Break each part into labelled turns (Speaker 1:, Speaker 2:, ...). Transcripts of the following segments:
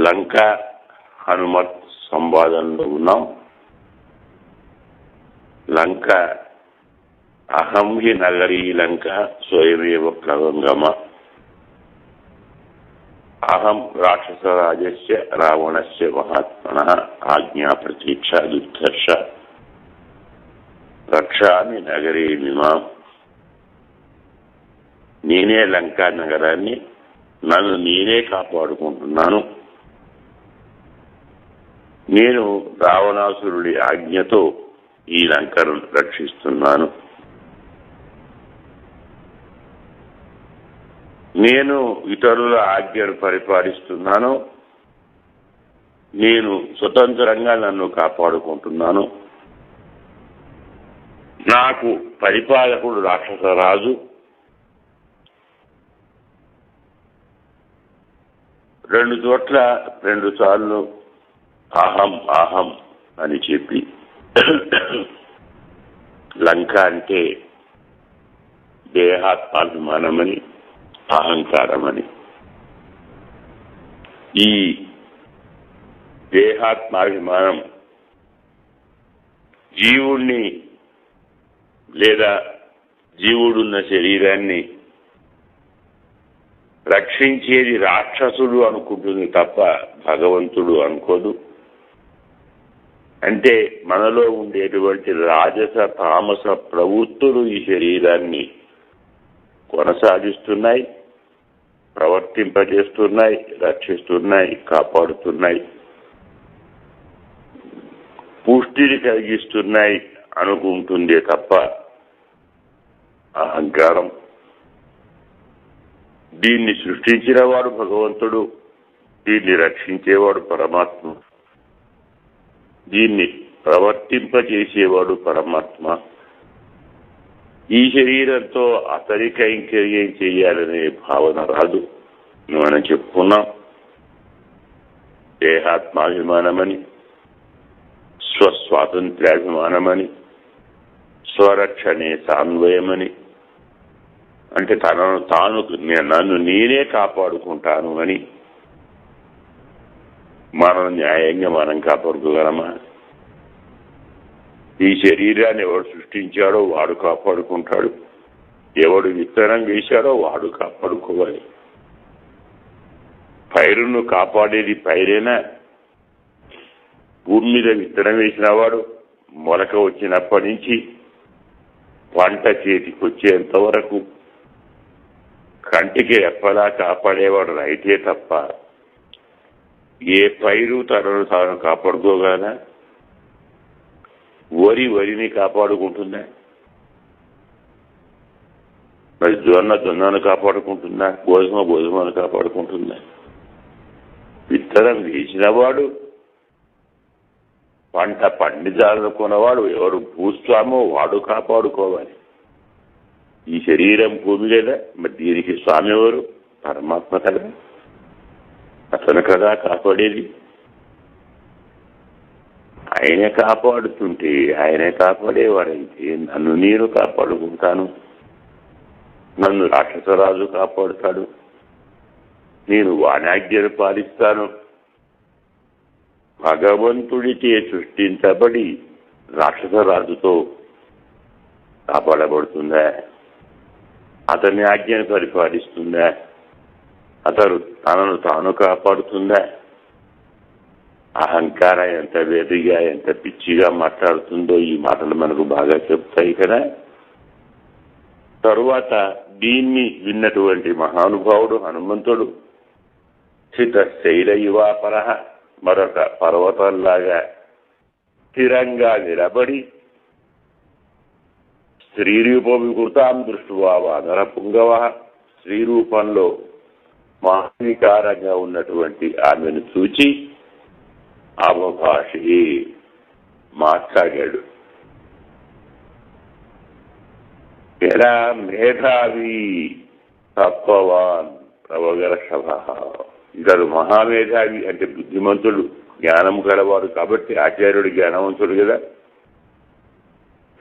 Speaker 1: లంక హనుమత్ సంవాదంలో ఉన్నాం. లంక అహం హి నగరీ లంక స్వయమేవ ప్లవంగమ అహం రాక్షసరాజస్య రావణస్య మహాత్మన ఆజ్ఞా ప్రతీక్ష దుర్ధర్ష. రక్షామి నగరీ మిమాం. నేనే లంకా నగరాన్ని నన్ను నేనే కాపాడుకుంటున్నాను. నేను రావణాసురుడి ఆజ్ఞతో ఈ లంకను రక్షిస్తున్నాను. నేను ఇతరుల ఆజ్ఞను పరిపాలిస్తున్నాను. నేను స్వతంత్రంగా నన్ను కాపాడుకుంటున్నాను. నాకు పరిపాలకుడు రాక్షస రాజు రెండు చోట్ల రెండు సార్లు అహం అహం అని చెప్పి లంక అంటే దేహాత్మాభిమానమని అహంకారమని. ఈ దేహాత్మాభిమానం జీవుణ్ణి లేదా జీవుడున్న శరీరాన్ని రక్షించేది రాక్షసుడు అనుకుంటుంది తప్ప భగవంతుడు అనుకోదు. అంటే మనలో ఉండేటువంటి రాజస తామస ప్రవృత్తులు ఈ శరీరాన్ని కొనసాగిస్తున్నాయి ప్రవర్తింపజేస్తున్నాయి రక్షిస్తున్నాయి కాపాడుతున్నాయి పుష్టిని కలిగిస్తున్నాయి అనుకుంటుందే తప్ప అహంకారం. దీన్ని సృష్టించిన వాడు భగవంతుడు దీన్ని రక్షించేవాడు పరమాత్మ దీన్ని ప్రవర్తింపజేసేవాడు పరమాత్మ. ఈ శరీరంతో అతని కైంకర్యం చేయాలనే భావన రాదు. మనం చెప్పుకున్నాం. దేహాత్మాభిమానమని స్వస్వాతంత్ర్యాభిమానమని స్వరక్షణే సాన్వయమని. అంటే తనను తాను నన్ను నేనే కాపాడుకుంటాను అని మనం న్యాయంగా మనం కాపాడుకోగలమా? ఈ శరీరాన్ని ఎవడు సృష్టించాడో వాడు కాపాడుకుంటాడు. ఎవడు విత్తనం వేశాడో వాడు కాపాడుకోవాలి. పైరును కాపాడేది పైరేనా? భూమి మీద విత్తనం వేసిన వాడు మొలక వచ్చినప్పటి నుంచి పంట చేతికి వచ్చేంత వరకు కంటికి రెప్పలా కాపాడేవాడు రైతే తప్ప ఏ పైరు తనను తాను కాపాడుకోగానే వరి వరిని కాపాడుకుంటుందా? మరి జొన్న జొన్నను కాపాడుకుంటుందా? గోధుమ గోధుమను కాపాడుకుంటుందా? విత్తనం వేసినవాడు పంట పండించాలనుకున్నవాడు ఎవరు భూస్వామో వాడు కాపాడుకోవాలి. ఈ శరీరం భూమి లేదా? మరి దీనికి స్వామి ఎవరు? పరమాత్మ కదా. అతను కదా కాపాడేది? ఆయనే కాపాడుతుంటే ఆయనే కాపాడేవారైతే నన్ను నేను కాపాడుకుంటాను. నన్ను రాక్షసరాజు కాపాడుతాడు. నేను వాణాజ్ఞను పాలిస్తాను. భగవంతుడిచే సృష్టించబడి రాక్షసరాజుతో కాపాడబడుతుందా? అతని ఆజ్ఞను పరిపాలిస్తుందా? అతడు తనను తాను కాపాడుతుందా? అహంకారం ఎంత వేదిగా ఎంత పిచ్చిగా మాట్లాడుతుందో ఈ మాటలు మనకు బాగా చెప్తాయి కదా? తరువాత దీన్ని విన్నటువంటి మహానుభావుడు హనుమంతుడు స్థిత శైల యువాపర మరొక పర్వతంలాగా స్థిరంగా నిలబడి స్త్రీ రూపం కృతాం దృష్టి వానర పుంగవ స్త్రీ రూపంలో మహానికారంగా ఉన్నటువంటి ఆమెను చూచి అవభాషి మాట్లాడాడు. ఎలా మేధావి తత్వవాన్ ప్రవగర్షభ ఇతడు మహామేధావి అంటే బుద్ధిమంతుడు జ్ఞానం గలవారు కాబట్టి ఆచార్యుడు జ్ఞానవంతుడు కదా.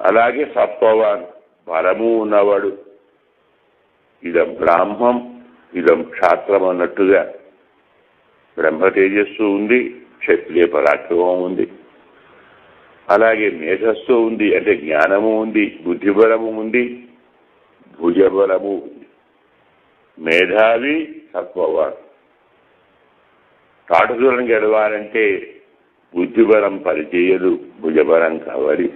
Speaker 1: అలాగే సత్వవాన్ పరము ఉన్నవాడు. ఇద బ్రాహ్మం ఇదం క్షాత్రం అన్నట్టుగా. బ్రహ్మ తేజస్సు ఉంది క్షత్రియ పరాక్రమం ఉంది. అలాగే మేధస్సు ఉంది అంటే జ్ఞానము ఉంది బుద్ధిబలము ఉంది భుజబలము ఉంది. మేధావి సత్వవాడు తాటుదూరం గెలవాలంటే బుద్ధిబలం పనిచేయదు భుజబలం కావాలి.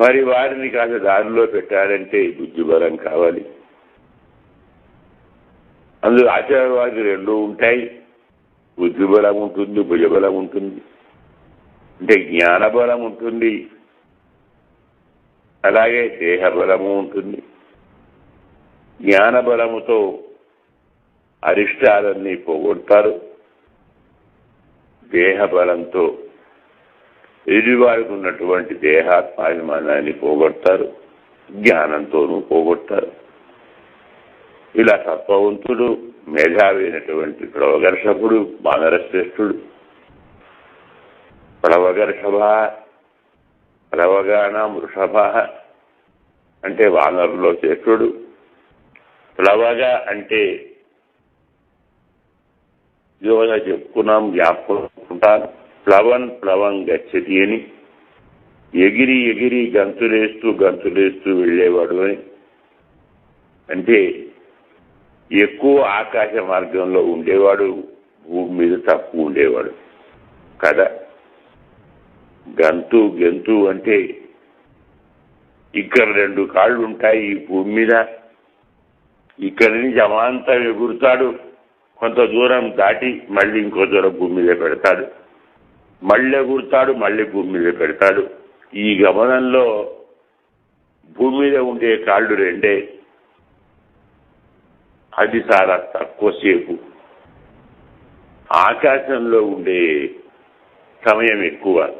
Speaker 1: మరి వారిని కాస్త దారిలో పెట్టాలంటే బుద్ధిబలం కావాలి. అందులో ఆచారవాది రెండు ఉంటాయి. బుద్ధిబలం ఉంటుంది భుజబలం ఉంటుంది. అంటే జ్ఞానబలం ఉంటుంది. అలాగే దేహబలము ఉంటుంది. జ్ఞానబలముతో అరిష్టాలన్నీ పోగొడతారు. దేహబలంతో ఎదుటివారికి ఉన్నటువంటి దేహాత్మాభిమానాన్ని పోగొడతారు. జ్ఞానంతోనూ పోగొడతారు. ఇలా తత్వవంతుడు మేధావి అయినటువంటి ప్లవగర్షకుడు వానరశ్రేష్ఠుడు ప్లవగర్షభ ప్లవగాన వృషభ అంటే వానరులో శ్రేష్ఠుడు. ప్లవగ అంటే యోగా చెప్పుకున్నాం జ్ఞాపకుంటాను ప్లవన్ ప్లవం గచ్చతి అని. ఎగిరి ఎగిరి గంతులేస్తూ గంతులేస్తూ వెళ్ళేవాడు అని. అంటే ఎక్కువ ఆకాశ మార్గంలో ఉండేవాడు భూమి మీద తక్కువ ఉండేవాడు. కదా గంతు గెంతు అంటే ఇక్కడ రెండు కాళ్ళు ఉంటాయి ఈ భూమి మీద. ఇక్కడి నుంచి అమాంతం ఎగురుతాడు. కొంత దూరం దాటి మళ్ళీ ఇంకో దూరం భూమి మీద పెడతాడు. మళ్ళీ ఎగురుతాడు మళ్ళీ భూమి మీద పెడతాడు. ఈ గమనంలో భూమి మీద ఉండే కాళ్ళు రెండే. అది చాలా తక్కువసేపు ఆకాశంలో ఉండే సమయం ఎక్కువ.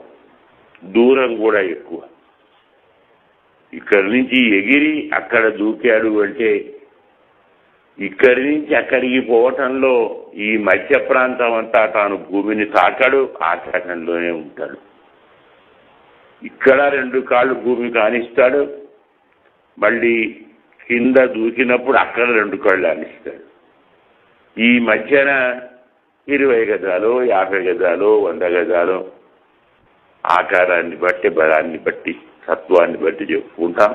Speaker 1: దూరం కూడా ఎక్కువ. ఇక్కడి నుంచి ఎగిరి అక్కడ దూకాడు అంటే ఇక్కడి నుంచి అక్కడికి పోవటంలో ఈ మధ్య ప్రాంతం అంతా తాను భూమిని తాకడు ఆకాశంలోనే ఉంటాడు. ఇక్కడ రెండు కాళ్ళు భూమి కానిస్తాడు. మళ్ళీ కింద దూకినప్పుడు అక్కడ రెండు కళ్ళు అనిస్తాడు ఈ మధ్యన ఇరవై గజాలు యాభై గజాలు వంద గజాలు ఆకారాన్ని బట్టి బలాన్ని బట్టి సత్వాన్ని బట్టి చెప్పుకుంటాం.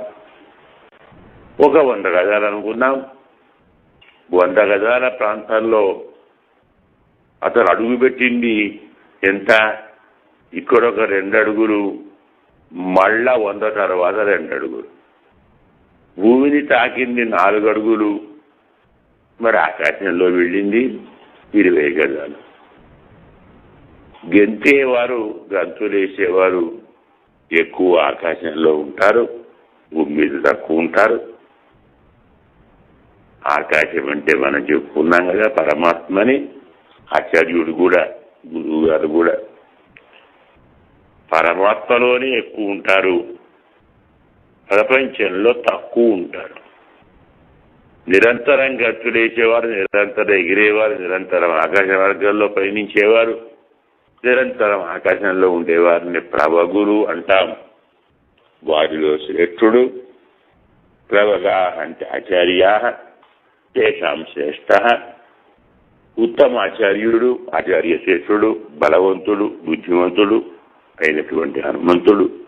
Speaker 1: ఒక వంద గజాలు అనుకున్నాం వంద గజాల ప్రాంతాల్లో అతను అడుగు పెట్టింది ఎంత? ఇక్కడ ఒక రెండు అడుగులు మళ్ళా వంద తర్వాత రెండు అడుగులు భూమిని తాకింది నాలుగు అడుగులు మరి ఆకాశంలో వెళ్ళింది ఇరవై గజాలు. గెంతేవారు గంతులేసేవారు ఎక్కువ ఆకాశంలో ఉంటారు భూమి మీద తక్కువ ఉంటారు. ఆకాశం అంటే మనం చెప్పుకున్నాం కదా పరమాత్మని ఆచార్యుడు కూడా గురువు గారు కూడా. పరమాత్మలోనే ఎక్కువ ఉంటారు. ప్రపంచంలో తక్కువ ఉంటారు. నిరంతరం గట్టులేసేవారు నిరంతరం ఎగిరేవారు నిరంతరం ఆకాశ మార్గంలో పయనించేవారు నిరంతరం ఆకాశంలో ఉండేవారిని ప్రభగురు అంటాం. వారిలో శ్రేష్ఠుడు ప్రవగా అంటే ఆచార్య తేషాం శ్రేష్ఠ ఉత్తమ ఆచార్యుడు ఆచార్య శ్రేష్ఠుడు బలవంతుడు బుద్ధిమంతుడు అయినటువంటి హనుమంతుడు.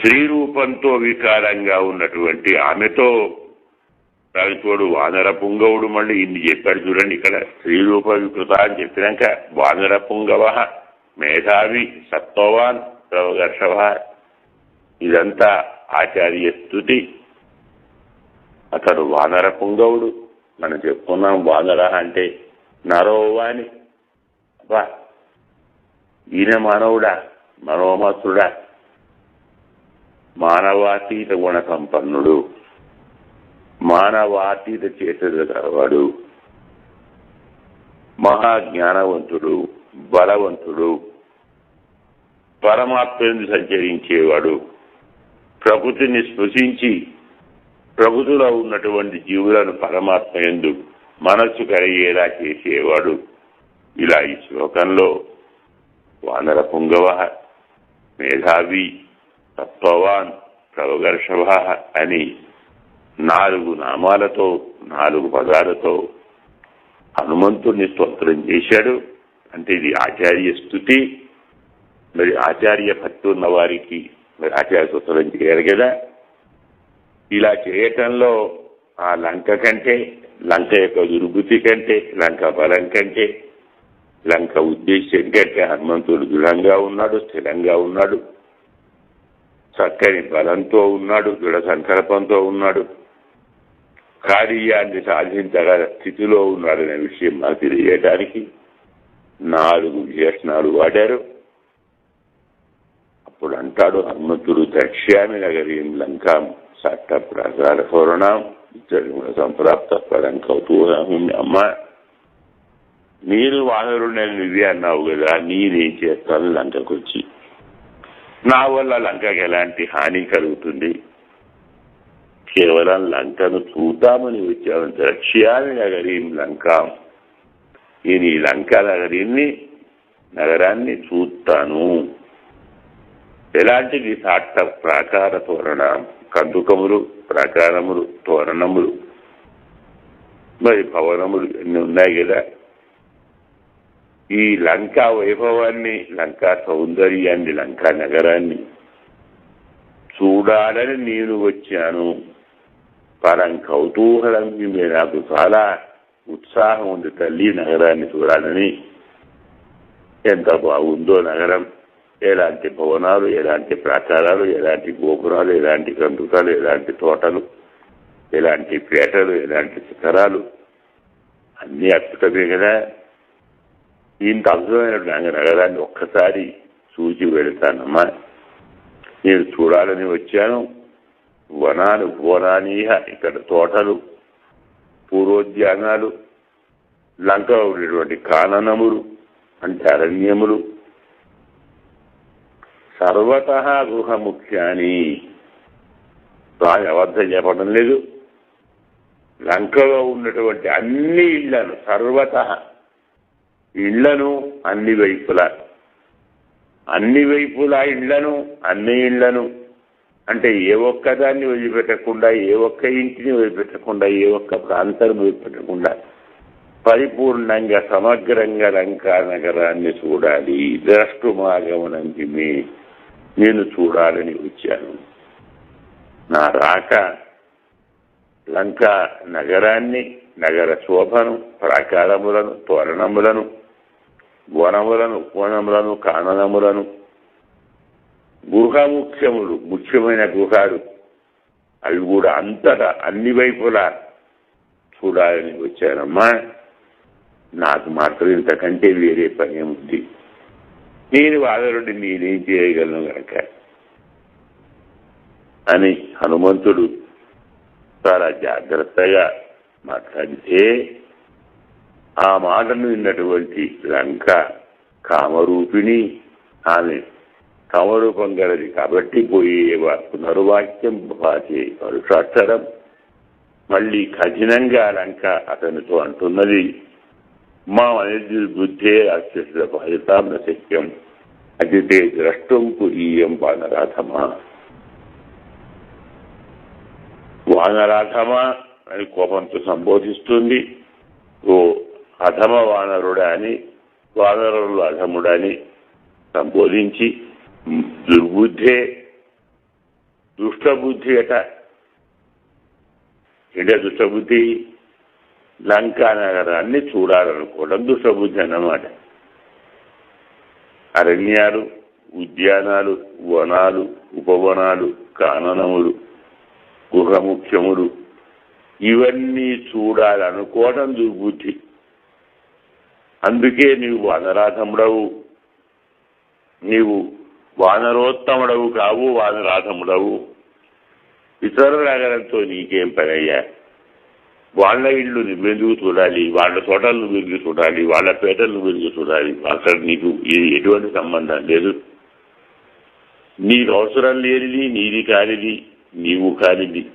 Speaker 1: స్త్రీ రూపంతో వికారంగా ఉన్నటువంటి ఆమెతో తోడు వానర పుంగవుడు మళ్ళీ ఇన్ని చెప్పాడు చూడండి ఇక్కడ. స్త్రీ రూప వికృత అని చెప్పినాక వానర పుంగవ మేధావి సత్వవాన్ ప్రవగర్షవ. ఇదంతా ఆచార్య స్థుతి అతడు వానర పుంగవుడు. మనం చెప్పుకున్నాం వానర అంటే నరోవాని. అబ్బా ఈయన మానవుడా మనోమతుడా. మానవాతీత గుణ సంపన్నుడు మానవాతీత చేతులు గలవాడు మహాజ్ఞానవంతుడు బలవంతుడు. పరమాత్మని సంచరించేవాడు. ప్రకృతిని స్పృశించి ప్రకృతిలో ఉన్నటువంటి జీవులను పరమాత్మ ఎందు మనస్సు కలిగేలా చేసేవాడు. ఇలా ఈ శ్లోకంలో వానర పుంగవ మేధావి తత్వవాన్ ప్రవగర్షవ అని నాలుగు నామాలతో నాలుగు పదాలతో హనుమంతుడిని స్తోత్రం చేశాడు. అంటే ఇది ఆచార్య స్థుతి మరి ఆచార్య భక్తి ఉన్న వారికి మరి ఆచార్య స్తోత్రం చేయాలి కదా. ఇలా చేయటంలో ఆ లంక కంటే లంక యొక్క దుర్బుద్ధి కంటే లంక బలం కంటే లంక ఉద్దేశం కంటే హనుమంతుడు దృఢంగా ఉన్నాడు స్థిరంగా ఉన్నాడు. చక్కని బలంతో ఉన్నాడు దృఢ సంకల్పంతో ఉన్నాడు. కార్యాన్ని సాధించగల స్థితిలో ఉన్నాడనే విషయం మాకు తెలియజేయడానికి నాలుగు విశేషణాలు వాడారు. అప్పుడు అంటాడు హనుమంతుడు దక్ష్యామి నగరీం లంకాం సట్ట ప్రసార పూర్ణం సంప్రాప్త పరం కౌతూహం అమ్మ. నేను వానరుడని నువ్వే అన్నావు కదా నేనేం చేస్తాను లంకకు వచ్చి నా వల్ల లంకకి ఎలాంటి హాని కలుగుతుంది? కేవలం లంకను చూద్దామని వచ్చాను రష్యాని నగరీం లంక. నేను ఈ లంక నగరీని నగరాన్ని చూస్తాను. ఎలాంటిది సాట్ట ప్రాకార తోరణ? కందుకములు ప్రాకారములు తోరణములు. మరి భవనములు ఎన్ని ఉన్నాయి కదా? ఈ లంకా వైభవాన్ని లంకా సౌందర్యాన్ని లంకా నగరాన్ని చూడాలని నేను వచ్చాను. పరం కౌతూహలం మీద నాకు చాలా ఉత్సాహం ఉంది. తల్లి నగరాన్ని చూడాలని ఎంత బాగుందో నగరం. ఎలాంటి భవనాలు ఎలాంటి ప్రాకారాలు ఎలాంటి గోపురాలు ఎలాంటి కందుకాలు ఎలాంటి తోటలు ఎలాంటి పేటలు ఎలాంటి శిఖరాలు అన్నీ అద్భుతమే కదా. ఇంత అద్భుతమైన నగరాన్ని ఒక్కసారి చూసి వెళతానమ్మా నేను చూడాలని వచ్చాను వనాలు వనానీయ ఇక్కడ తోటలు పూర్వోద్యానాలు లంకలో ఉన్నటువంటి కాననములు అంటే అరణ్యములు సర్వత గృహముఖ్యాని స్వామి అబద్ధం చెప్పడం లేదు లంకలో ఉన్నటువంటి అన్ని ఇళ్ళను సర్వత ఇళ్ళను అన్ని వైపులా. అన్ని వైపులా ఇళ్ళను అన్ని ఇళ్ళను అంటే ఏ ఒక్కదాన్ని వదిలిపెట్టకుండా ఏ ఒక్క ఇంటిని వదిలిపెట్టకుండా ఏ ఒక్క ప్రాంతాన్ని వదిలిపెట్టకుండా పరిపూర్ణంగా సమగ్రంగా లంకా నగరాన్ని చూడాలి. ద్రష్టుమాగమనంది మీ. నేను చూడాలని వచ్చాను. నా రాక లంకా నగరాన్ని నగర శోభను ప్రాకారములను తోరణములను వనములను కోణములను కాననములను. గృహముఖ్యములు ముఖ్యమైన గృహాలు. అవి కూడా అంతటా అన్ని వైపులా చూడాలని వచ్చారమ్మా. నాకు మాత్రం ఇంతకంటే వేరే పని ఉంది నేను వాదరుడి నేనేం చేయగలను కనుక అని హనుమంతుడు చాలా జాగ్రత్తగా మాట్లాడితే ఆ మాటను విన్నటువంటి లంక కామరూపిణి ఆమె కామరూపం గలది కాబట్టి పోయే పునర్వాక్యం భాషే పరుషాక్షరం మళ్ళీ కఠినంగా లంక అతనితో అంటున్నది మా అనేది బుద్ధే అత్యస్త ఫలితాం నశక్యం అతితే ద్రష్టం పురీయం వానరాధమా. వానరాధమా? అని కోపంతో సంబోధిస్తుంది. ఓ అధమ వానరుడా అని వానరులు అధముడని సంబోధించి దుర్బుద్ధే దుష్టబుద్ధి అట. ఏంటే దుష్టబుద్ధి? లంకా నగరాన్ని చూడాలనుకోవడం దుష్టబుద్ధి అన్నమాట. అరణ్యాలు ఉద్యానాలు వనాలు ఉపవనాలు కాననములు గృహముఖ్యములు ఇవన్నీ చూడాలనుకోవడం దుర్బుద్ధి. అందుకే నీవు వానరాధముడవు. నీవు వానరోత్తముడవు కావు వానరాధముడవు. ఇతరుల నగరంతో నీకేం పనయ్యా? వాళ్ళ ఇళ్ళు నువ్వెందుకు చూడాలి? వాళ్ళ తోటలు నువ్వెందుకు చూడాలి? వాళ్ళ పేటలు నువ్వెందుకు చూడాలి? అక్కడ నీకు ఇది ఎటువంటి సంబంధం లేదు. నీకు అవసరం లేనిది నీది కానిది నీవు కానిది.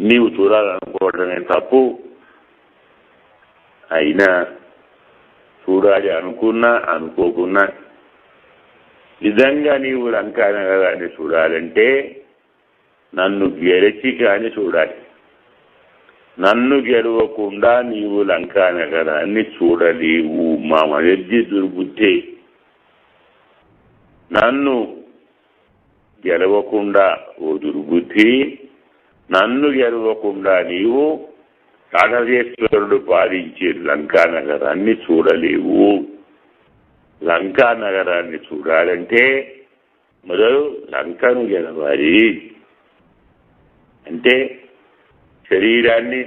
Speaker 1: నీవు చూడాలనుకోవడమే తప్పు. అయినా చూడాలి అనుకున్నా అనుకోకున్నా. నిజంగా నీవు లంకా నగరాన్ని చూడాలంటే నన్ను గెలిచి కానీ చూడాలి. నన్ను గెలవకుండా నీవు లంకా నగరాన్ని చూడలేవు. మా మనర్జీ దుర్బుద్ధి. నన్ను గెలవకుండా ఓ దుర్బుద్ధి. నన్ను గెలవకుండా నీవు కాళహేశ్వరుడు పాలించే లంకా నగరాన్ని చూడలేవు. లంకా నగరాన్ని చూడాలంటే మొదలు లంకను గెలవాలి. అంటే శరీరాన్ని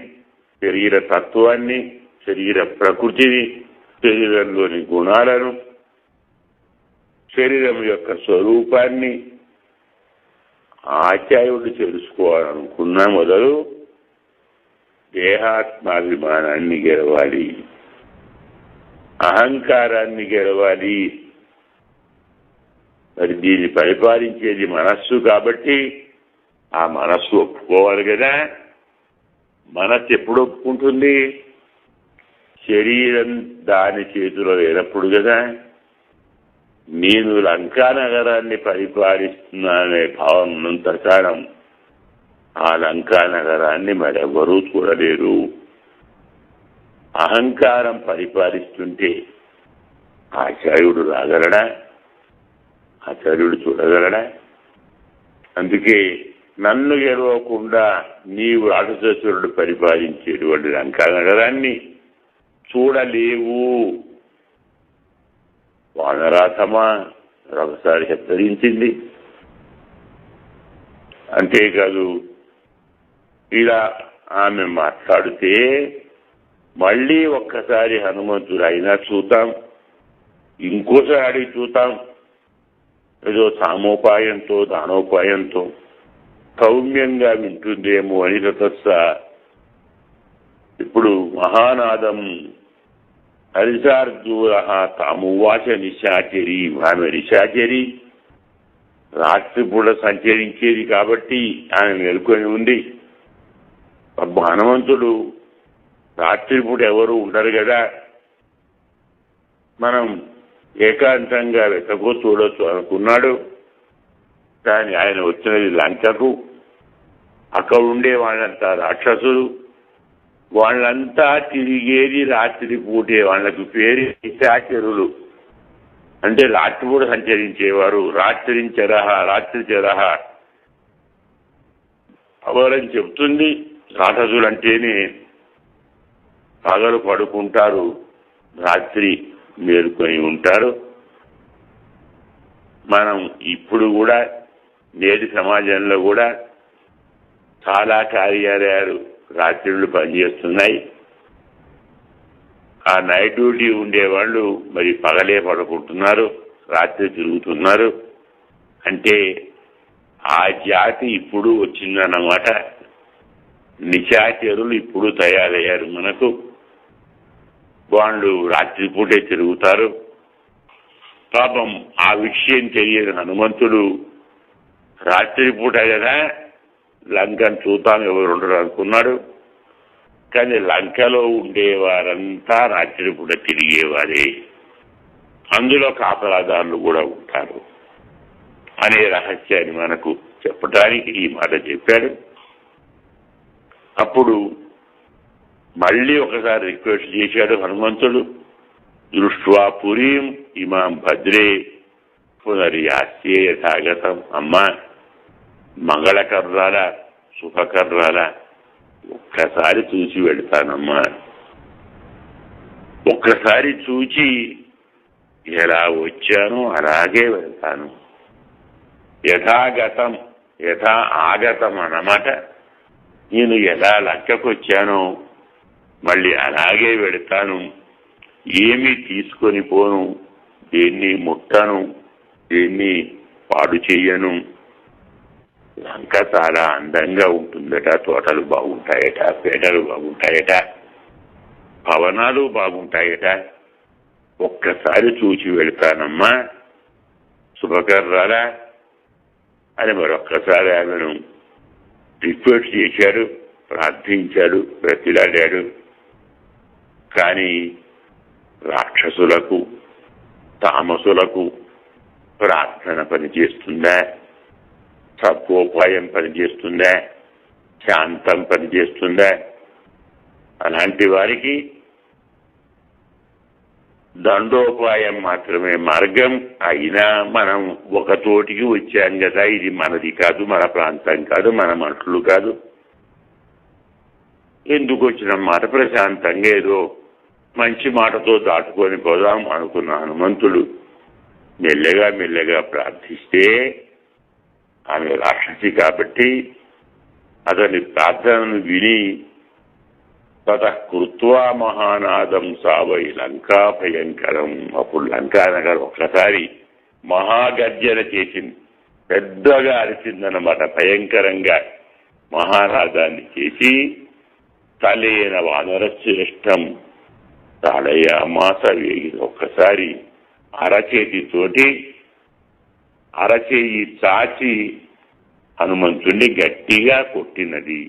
Speaker 1: శరీర తత్వాన్ని శరీర ప్రకృతిని శరీరంలోని గుణాలను శరీరం యొక్క స్వరూపాన్ని ఆచార్యుడు తెలుసుకోవాలనుకున్న మొదలు దేహాత్మాభిమానాన్ని గెలవాలి. అహంకారాన్ని గెలవాలి. మరి దీన్ని పరిపాలించేది మనస్సు కాబట్టి ఆ మనస్సు ఒప్పుకోవాలి కదా. మనస్సు ఎప్పుడు ఒప్పుకుంటుంది? శరీరం దాని చేతిలో లేనప్పుడు కదా. నేను లంకా నగరాన్ని పరిపాలిస్తున్నాననే భావం ఉన్నంత కాలం ఆ లంకా నగరాన్ని మరెవరూ చూడలేరు. అహంకారం పరిపాలిస్తుంటే ఆచార్యుడు రాగలడా? ఆచార్యుడు చూడగలడా? అందుకే నన్ను గెలవకుండా నీవు రాక్షసురుడు పరిపాలించేటువంటి లంకా నగరాన్ని చూడలేవు. వానరాథమా ఒకసారి హెచ్చరించింది. అంతేకాదు ఇలా ఆమె మాట్లాడితే మళ్ళీ ఒక్కసారి హనుమంతుడు అయినా చూద్దాం. ఇంకోసారి అడిగి చూద్దాం. ఏదో సామోపాయంతో దానోపాయంతో సౌమ్యంగా వింటుందేమో అని తతస్స ఇప్పుడు మహానాదం హరిశార్దూర తామువాచ నిశాచరి ఆమె నిశాచరి. రాత్రిపూట సంచరించేది కాబట్టి ఆమె మేల్కొని ఉంది. హనుమంతుడు రాత్రిపూట ఎవరు ఉండరు కదా. మనం ఏకాంతంగా వెతకో చూడొచ్చు అనుకున్నాడు. కానీ ఆయన వచ్చినది లంకకు అక్కడ ఉండే వాళ్ళంతా రాక్షసులు. వాళ్ళంతా తిరిగేది రాత్రి పూటే వాళ్ళకు పేరు చాచరులు అంటే రాత్రిపూట సంచరించేవారు. రాత్రించరహ రాత్రి చెరహ. అవరని చెప్తుంది. రాక్షసులు అంటేనే పగలు పడుకుంటారు రాత్రి మేలుకొని ఉంటారు. మనం ఇప్పుడు కూడా నేటి సమాజంలో కూడా చాలా కార్యాలయాలు రాత్రిళ్ళు పనిచేస్తున్నాయి. ఆ నైట్ డ్యూటీ ఉండేవాళ్ళు మరి పగలే పడుకుంటున్నారు రాత్రి తిరుగుతున్నారు. అంటే ఆ జాతి ఇప్పుడు వచ్చిందన్నమాట. నిశాచరులు ఇప్పుడు తయారయ్యారు. మనకు వాళ్ళు రాత్రిపూటే తిరుగుతారు. పాపం ఆ విషయం తెలియని హనుమంతుడు రాత్రిపూట కదా లంకను చూద్దాం ఎవరు ఉండరు అనుకున్నాడు. కానీ లంకలో ఉండేవారంతా రాత్రిపూట తిరిగేవారే. అందులో కాపలాదారులు కూడా ఉంటారు. అనే రహస్యాన్ని మనకు చెప్పడానికి ఈ మాట చెప్పాడు. అప్పుడు మళ్ళీ ఒకసారి రిక్వెస్ట్ చేశాడు హనుమంతుడు దృష్ట్వా పురీం ఇమాం భద్రే పునర్యాస్యే యథాగతం అమ్మా మంగళకర్రాల శుభకర్రాల ఒక్కసారి చూసి వెళ్తానమ్మా. ఒక్కసారి చూచి ఎలా వచ్చానో అలాగే వెళ్తాను. యథాగతం యథా ఆగతం అన్నమాట. నేను ఎలా లెక్కకొచ్చానో మళ్ళీ అలాగే వెళతాను ఏమీ తీసుకొని పోను. దేన్ని ముట్టను. దేన్ని పాడు చెయ్యను. లంక చాలా అందంగా ఉంటుందట. తోటలు బాగుంటాయట. పేటలు బాగుంటాయట. భవనాలు బాగుంటాయట. ఒక్కసారి చూసి వెళ్తానమ్మా. శుభకర్రాలా అని మరొక్కసారి ఆమెను రిక్వెస్ట్ చేశాడు ప్రార్థించాడు బ్రతిలాడాడు కానీ రాక్షసులకు తామసులకు ప్రార్థన పనిచేస్తుందా? సత్వోపాయం పనిచేస్తుందా? శాంతం పనిచేస్తుందా? అలాంటి వారికి దండోపాయం మాత్రమే మార్గం. అయినా మనం ఒక తోటికి వచ్చాం కదా ఇది మనది కాదు మన ప్రాంతం కాదు మన మనుషులు కాదు. ఎందుకు వచ్చిన మాట? ప్రశాంతంగా ఏదో మంచి మాటతో దాటుకొని పోదాం అనుకున్న హనుమంతుడు మెల్లగా మెల్లగా ప్రార్థిస్తే ఆమె రాక్షసి కాబట్టి అతని ప్రార్థనను విని తత కృత్వా మహానాదం సావై లంకా భయంకరం అప్పుడు లంకా నగర్ ఒక్కసారి మహాగర్జన చేసింది పెద్దగా అరిచిందనమాట భయంకరంగా మహానాదాన్ని చేసి తలేన వానరశ్రేష్టం తాళయామాస వేగి ఒక్కసారి అరచేతితోటి అరచేయి చాచి హనుమంతుణ్ణి గట్టిగా కొట్టినది.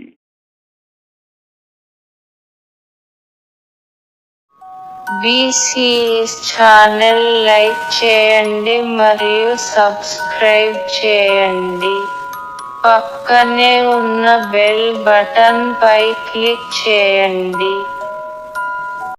Speaker 2: బీసీఎస్ ఛానల్ లైక్ చేయండి మరియు సబ్స్క్రైబ్ చేయండి. పక్కనే ఉన్న బెల్ బటన్ పై క్లిక్ చేయండి.